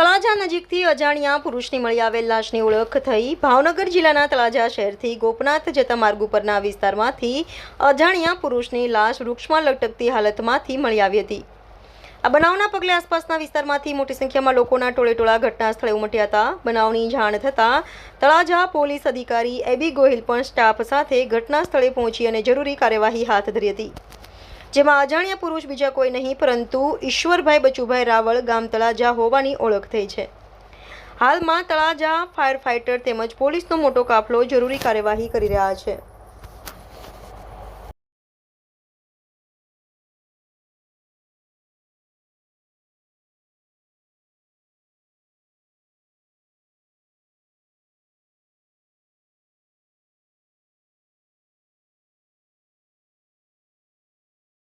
તળાજા નજીકથી અજાણ્યા પુરુષની મળી આવેલ લાશની ઓળખ થઈ ભાવનગર જિલ્લાના તળાજા શહેરથી ગોપનાથ જતા માર્ગ ઉપરના વિસ્તારમાંથી અજાણ્યા પુરુષની લાશ વૃક્ષમાં લટકતી હાલતમાંથી મળી આવી હતી. આ બનાવના પગલે આસપાસના વિસ્તારમાંથી મોટી સંખ્યામાં લોકોના ટોળેટોળા ઘટના સ્થળે ઉમટ્યા હતા. બનાવની જાણ થતાં તળાજા પોલીસ અધિકારી એબી ગોહિલ પણ સ્ટાફ સાથે ઘટના સ્થળે પહોંચી અને જરૂરી કાર્યવાહી હાથ ધરી હતી. જેમાં અજાણ્યા પુરુષ બીજા કોઈ નહીં, પરંતુ ઈશ્વરભાઈ બચુભાઈ રાવળ ગામ તળાજા હોવાની ઓળખ થઈ છે. હાલમાં તળાજા ફાયર ફાઇટર તેમજ પોલીસનો મોટો કાફલો જરૂરી કાર્યવાહી કરી રહ્યા છે.